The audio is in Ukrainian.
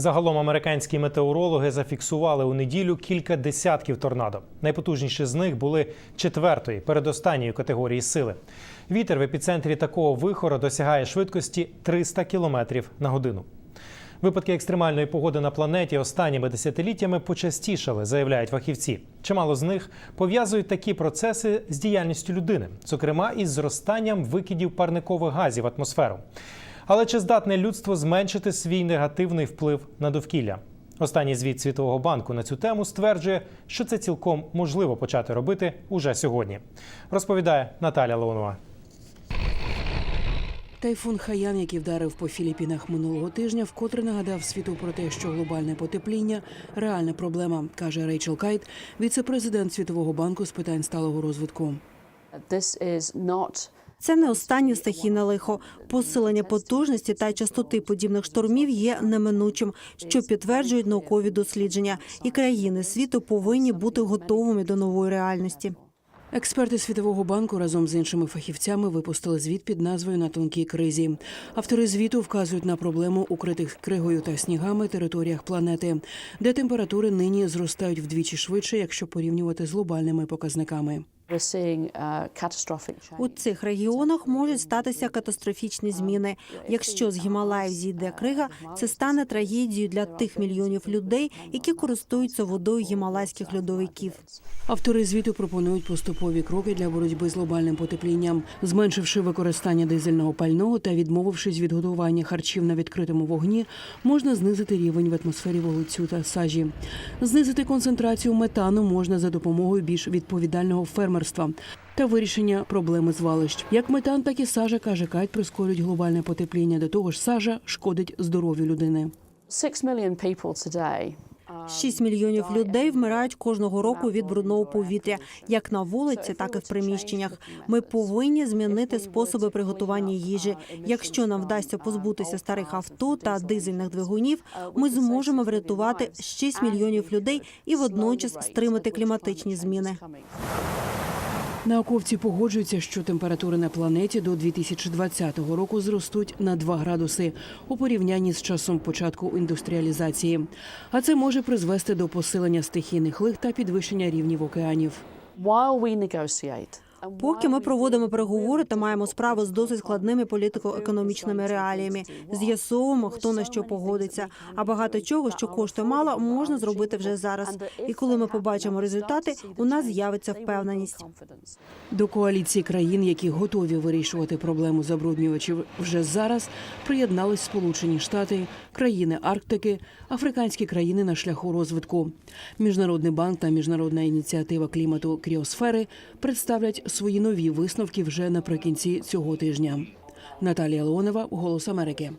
Загалом американські метеорологи зафіксували у неділю кілька десятків торнадо. Найпотужніші з них були четвертої, передостанньої категорії сили. Вітер в епіцентрі такого вихора досягає швидкості 300 км на годину. Випадки екстремальної погоди на планеті останніми десятиліттями почастішали, заявляють фахівці. Чимало з них пов'язують такі процеси з діяльністю людини, зокрема із зростанням викидів парникових газів в атмосферу. Але чи здатне людство зменшити свій негативний вплив на довкілля? Останній звіт Світового банку на цю тему стверджує, що це цілком можливо почати робити уже сьогодні. Розповідає Наталя Леонова. Тайфун Хаян, який вдарив по Філіппінах минулого тижня, вкотре нагадав світу про те, що глобальне потепління реальна проблема, каже Рейчел Кайт, віце-президент Світового банку з питань сталого розвитку. This is not Це не останнє стихійне лихо. Посилення потужності та частоти подібних штормів є неминучим, що підтверджують наукові дослідження. І країни світу повинні бути готовими до нової реальності. Експерти Світового банку разом з іншими фахівцями випустили звіт під назвою на тонкій кризі. Автори звіту вказують на проблему укритих кригою та снігами територіях планети, де температури нині зростають вдвічі швидше, якщо порівнювати з глобальними показниками. Uh, У цих регіонах можуть статися катастрофічні зміни. Якщо з Гімалаїв зійде крига, це стане трагедією для тих мільйонів людей, які користуються водою гімалайських льодовиків. Автори звіту пропонують поступові кроки для боротьби з глобальним потеплінням, зменшивши використання дизельного пального та відмовившись від готування харчів на відкритому вогні, можна знизити рівень в атмосфері вуглецю та сажі. Знизити концентрацію метану можна за допомогою більш відповідального фермерства та вирішення проблеми звалищ. Як метан, так і сажа каже Кайт, прискорюють глобальне потепління. До того ж, сажа шкодить здоров'ю людини. Six million people today. Шість мільйонів людей вмирають кожного року від брудного повітря, як на вулиці, так і в приміщеннях. Ми повинні змінити способи приготування їжі. Якщо нам вдасться позбутися старих авто та дизельних двигунів, ми зможемо врятувати 6 мільйонів людей і водночас стримати кліматичні зміни. Науковці погоджуються, що температури на планеті до 2020 року зростуть на 2 градуси у порівнянні з часом початку індустріалізації. А це може призвести до посилення стихійних лих та підвищення рівнів океанів. Поки ми проводимо переговори та маємо справу з досить складними політико-економічними реаліями, з'ясовуємо, хто на що погодиться. А багато чого, що коштує мало, можна зробити вже зараз. І коли ми побачимо результати, у нас з'явиться впевненість. До коаліції країн, які готові вирішувати проблему забруднювачів вже зараз, приєднались Сполучені Штати, країни Арктики, африканські країни на шляху розвитку. Міжнародний банк та міжнародна ініціатива клімату Кріосфери представлять свої нові висновки вже наприкінці цього тижня. Наталія Леонова, Голос Америки.